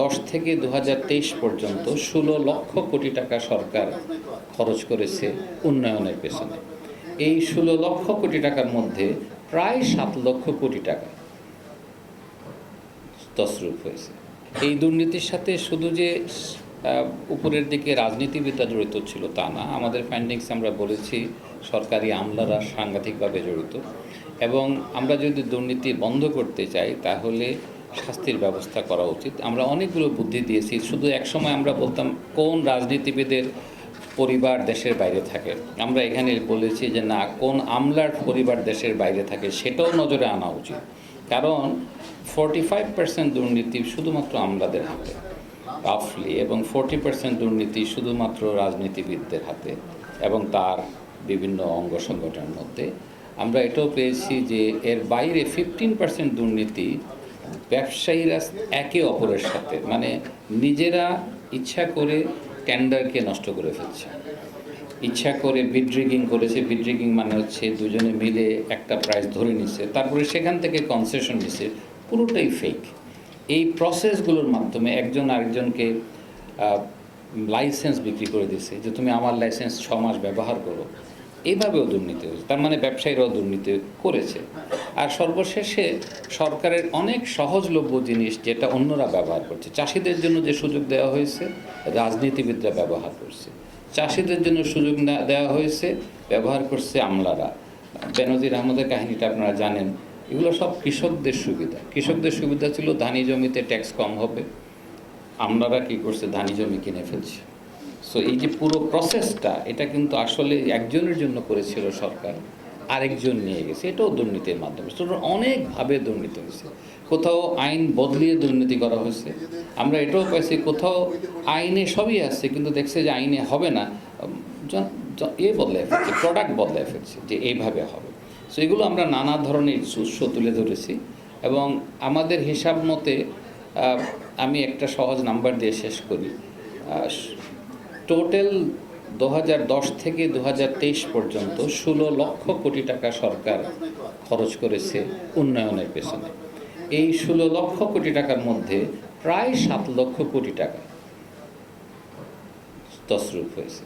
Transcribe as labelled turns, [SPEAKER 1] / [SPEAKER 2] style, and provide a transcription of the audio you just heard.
[SPEAKER 1] দশ থেকে দু হাজার তেইশ পর্যন্ত ষোলো লক্ষ কোটি টাকা সরকার খরচ করেছে উন্নয়নের পেছনে। এই ষোলো লক্ষ কোটি টাকার মধ্যে প্রায় সাত লক্ষ কোটি টাকা তসরূপ হয়েছে। এই দুর্নীতির সাথে শুধু যে উপরের দিকে রাজনীতিবিদরা জড়িত ছিল তা না, আমাদের ফাইন্ডিংস আমরা বলেছি সরকারি আমলারা সাংঘাতিকভাবে জড়িত। এবং আমরা যদি দুর্নীতি বন্ধ করতে চাই, তাহলে শাস্তির ব্যবস্থা করা উচিত। আমরা অনেকগুলো বুদ্ধি দিয়েছি, শুধু একসময় আমরা বলতাম কোন রাজনীতিবিদের পরিবার দেশের বাইরে থাকে। আমরা এখানে বলেছি যে না, কোন আমলার পরিবার দেশের বাইরে থাকে সেটাও নজরে আনা উচিত। কারণ ফর্টি ফাইভ পার্সেন্ট দুর্নীতি শুধুমাত্র আমলাদের হাতে রাফলি এবং ফোরটি পার্সেন্ট দুর্নীতি শুধুমাত্র রাজনীতিবিদদের হাতে এবং তার বিভিন্ন অঙ্গ সংগঠনের মধ্যে। আমরা এটাও পেয়েছি যে এর বাইরে ফিফটিন পার্সেন্ট দুর্নীতি ব্যবসায়ীরা একে অপরের সাথে মানে নিজেরা ইচ্ছা করে টেন্ডারকে নষ্ট করে ফেলছে। ইচ্ছা করে বিড্রিগিং করেছে বিড্রিগিং মানে হচ্ছে দুজনে মিলে একটা প্রাইস ধরে নিছে, তারপরে সেখান থেকে কনসেশন নিছে, পুরোটাই ফেক এই প্রসেসগুলোর মাধ্যমে একজন আরেকজনকে লাইসেন্স বিক্রি করে দিছে, যে তুমি আমার লাইসেন্স ছ মাস ব্যবহার করো। এইভাবেও দুর্নীতি হয়েছে, তার মানে ব্যবসায়ীরাও দুর্নীতি করেছে। আর সর্বশেষে সরকারের অনেক সহজলভ্য জিনিস যেটা অন্যরা ব্যবহার করছে। চাষিদের জন্য যে সুযোগ দেওয়া হয়েছে, রাজনীতিবিদরা ব্যবহার করছে। চাষিদের জন্য সুযোগ দেওয়া হয়েছে, ব্যবহার করছে আমলারা। বেনজির আহমদের কাহিনীটা আপনারা জানেন, এগুলো সব কৃষকদের সুবিধা। কৃষকদের সুবিধা ছিল, ধানি জমিতে ট্যাক্স কম হবে। আমলারা কি করছে, ধানি জমি কিনে ফেলছে। সো এই যে পুরো প্রসেসটা এটা কিন্তু আসলে একজনের জন্য করেছিল সরকার, আরেকজন নিয়ে গেছে। এটাও দুর্নীতির মাধ্যমে। তো অনেকভাবে দুর্নীতি হয়েছে। কোথাও আইন বদলিয়ে দুর্নীতি করা হয়েছে। আমরা এটাও পাইছি, কোথাও আইনে সবই আসছে কিন্তু দেখছে যে আইনে হবে না। এ বদলায় ফেলছে প্রোডাক্ট বদলায় ফেলছে, যে এইভাবে হবে। সো এগুলো আমরা নানা ধরনের উৎস তুলে ধরেছি এবং আমাদের হিসাব মতে আমি একটা সহজ নাম্বার দিয়ে শেষ করি। টোটাল দু হাজার দশ থেকে দু হাজার তেইশ পর্যন্ত ষোলো লক্ষ কোটি টাকা সরকার খরচ করেছে উন্নয়নের পেছনে। এই ষোলো লক্ষ কোটি টাকার মধ্যে প্রায় সাত লক্ষ কোটি টাকা তসরূপ হয়েছে।